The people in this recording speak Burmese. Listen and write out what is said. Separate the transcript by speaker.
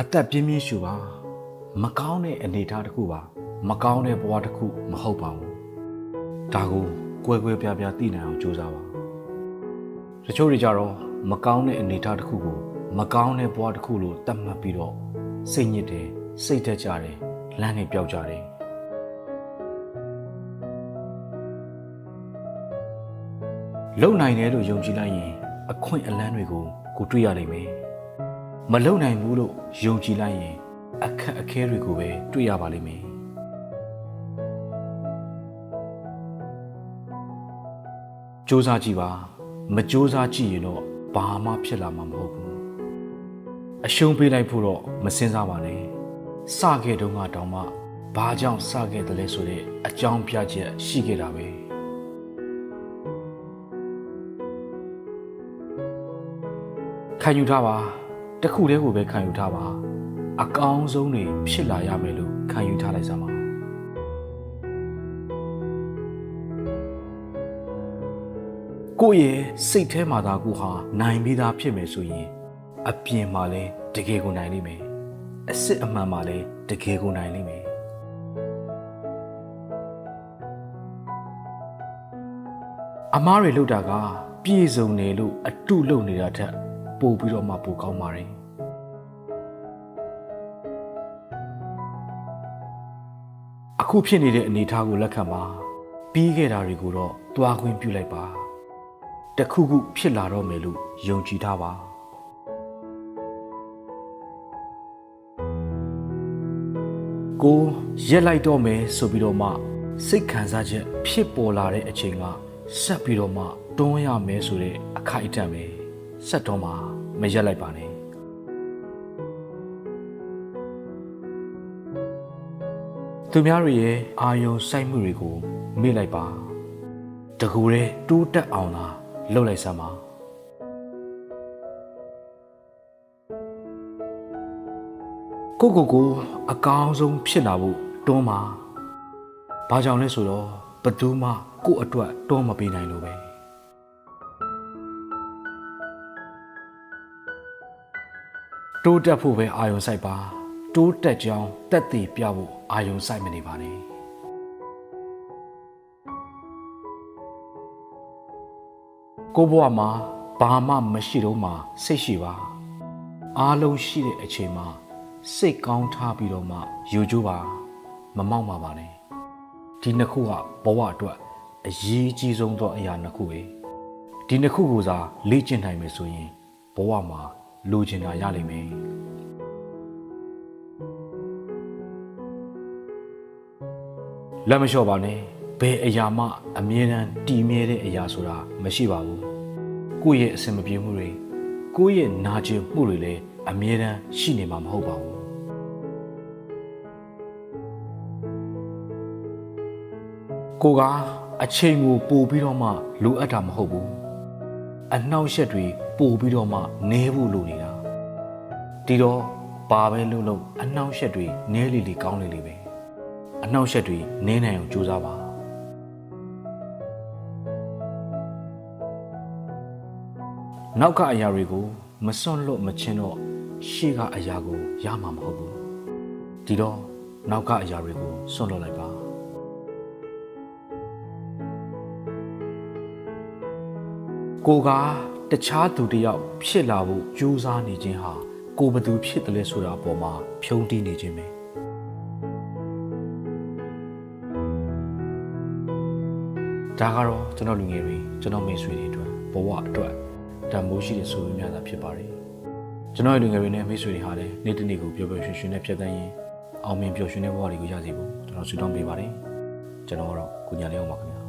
Speaker 1: အသက်ပြင်းပြင်းရှူပါမကောင်းတဲ့အနေအထားတစ်ခုပါမကောင်းတဲ့ဘဝတစ်ခုမဟုတ်ပါဘူးဒါကိုကွဲကွဲပြားပြားသိနိုင်အောင်ကြိုးစားပါတချို့တွေကြတော့မကောင်းတဲ့အနေအထားတစ်ခုကိုမကောင်းတဲ့ဘဝတစ်ခုလို့သတ်မှတ်ပြီးတော့စိတ်ညစ်တယ်စိတ်သက်ကြတယ်လမ်းနေပြောက်ကြတယ်လုံနိုင်တယ်လို့ယုံကြည်လိုက်ရင်အခွင့်အလန်းတွေကိုကိုတွေ့ရနိုင်မယ် မလုံနိုင်ဘူးလို့ယုံကြည်လိုက်ရင်အခက်အခဲတွေကိုပဲတွေ့ရပါလိမ့်မယ်စူးစမ်းကြည့်ပါမစူးစမ်းကြည့်ရင်တော့ဘာမှဖြစ်လာမှာမဟုတ်ဘူးအရှုံးပေးလိုက်ဖို့တော့မစင်စားပါနဲ့စခဲ့တုန်းကတောင်မှဘာကြောင့်စခဲ့တယ်လဲဆိုတဲ့အကြောင်းပြချက်ရှိခဲ့တာပဲခံယူထားပါ တစ်ခုတည်းကိုပဲခံယူထားပါအကောင်းဆုံးတွေဖြစ်လာရမယ်လို့ခံယူထားလိုက်စမ်းပါကိုယ့်ရဲ့စိတ်ထဲမှာသာကိုဟာနိုင်ပြီးသားဖြစ်မယ်ဆိုရင်အပြင်မှာလည်းတကယ်ကိုနိုင်လိမ့်မယ်အစ်စ်အမှန်မှာလည်းတကယ်ကိုနိုင်လိမ့်မယ်အမားတွေလောက်တာက ပြေစုံတယ်လို့အတုလုပ်နေတာထက်ပိုပြီးတော့မှပိုကောင်းပါတယ် အခုဖြစ်နေတဲ့အနေအထားကိုလက်ခံပါပြီးခဲ့တာတွေကိုတော့တွားခွင့်ပြုလိုက်ပါတခုခုဖြစ်လာတော့မယ်လို့ယုံကြည်ထားပါကိုရက်လိုက်တော့မယ်ဆိုပြီးတော့မှစိတ်ခံစားချက်ဖြစ်ပေါ်လာတဲ့အချိန်ကဆက်ပြီးတော့မှတွန်းရမယ်ဆိုတဲ့အခိုက်အတန့်ပဲဆက်တော့မှမရက်လိုက်ပါနဲ့ သူများတွေရဲ့အာယုံစိုက်မှုတွေကိုမေ့လိုက်ပါတကူတဲ့တိုးတက်အောင်လားလှုပ်လိုက်စမ်းပါကိုကိုကိုအကောင်းဆုံးဖြစ်လာဖို့တွန်းပါဘာကြောင့်လဲဆိုတော့ဘယ်သူမှကို့အတွက်တွန်းမပေးနိုင်လို့ပဲတိုးတက်ဖို့ပဲအာယုံစိုက်ပါတိုးတက်ကြောင်းတက်တည်ပြဖို့ အာယုံစိုက်မနေပါနဲ့ကိုဘဝမှာဘာမှမရှိတော့မှစိတ်ရှိပါအားလုံးရှိတဲ့အချိန်မှာစိတ်ကောင်းထားပြီးတော့မှယူကြပါမမောက်ပါပါနဲ့ဒီနှစ်ခုကဘဝအတွက်အရေးကြီးဆုံးသောအရာနှစ်ခုပဲဒီနှစ်ခုကိုသာလေ့ကျင့်နိုင်မယ်ဆိုရင်ဘဝမှာလိုချင်တာရလိမ့်မယ် လက်မလျှော့ပါနဲ့ဘယ်အရာမှအမြဲတမ်းတည်မြဲတဲ့အရာဆိုတာမရှိပါဘူးကိုယ့်ရဲ့အဆင်မပြေမှုတွေကိုယ့်ရဲ့နာကျင်မှုတွေလည်းအမြဲတမ်းရှိနေမှာမဟုတ်ပါဘူးကိုကအချိန်ကိုပို့ပြီးတော့မှလိုအပ်တာမဟုတ်ဘူးအနှောက်အယှက်တွေပို့ပြီးတော့မှနဲဖို့လိုနေတာဒီတော့ဘာပဲလုပ်လို့အနှောက်အယှက်တွေနဲလီလီကောင်းလေလေပဲ အနှောက်အယှက်တွေနဲနိုင်အောင်ကြိုးစားပါနောက်ကအရာတွေကိုမစွန့်လွတ်မချင်းတော့ရှေ့ကအရာကိုရမှာမဟုတ်ဘူးဒီတော့နောက်ကအရာတွေကိုစွန့်လွတ်လိုက်ပါကိုကတခြားသူတစ်ယောက်ဖြစ်လာဖို့ကြိုးစားနေခြင်းဟာကိုဘသူဖြစ်တယ်လဲဆိုတာအပေါ်မှာဖြုံးတီးနေခြင်းပဲ ဒါကတော့ကျွန်တော်လူငယ်တွေကျွန်တော်မိတ်ဆွေတွေအတွက်ဘဝအတွက်တန်ဖိုးရှိတဲ့ဆိုရများတာဖြစ်ပါတယ်ကျွန်တော်ရဲ့လူငယ်တွေနဲ့မိတ်ဆွေတွေဟာလည်းနေ့တစ်နေ့ကိုပျော်ပျော်ရွှင်ရွှင်နဲ့ဖြတ်သန်းရင်အောင်မြင်ပျော်ရွှင်တဲ့ဘဝတွေကိုရစေဖို့ကျွန်တော်ဆုတောင်းပေးပါတယ်ကျွန်တော်ကတော့ကိုညာလေးအောင်ပါခင်ဗျာ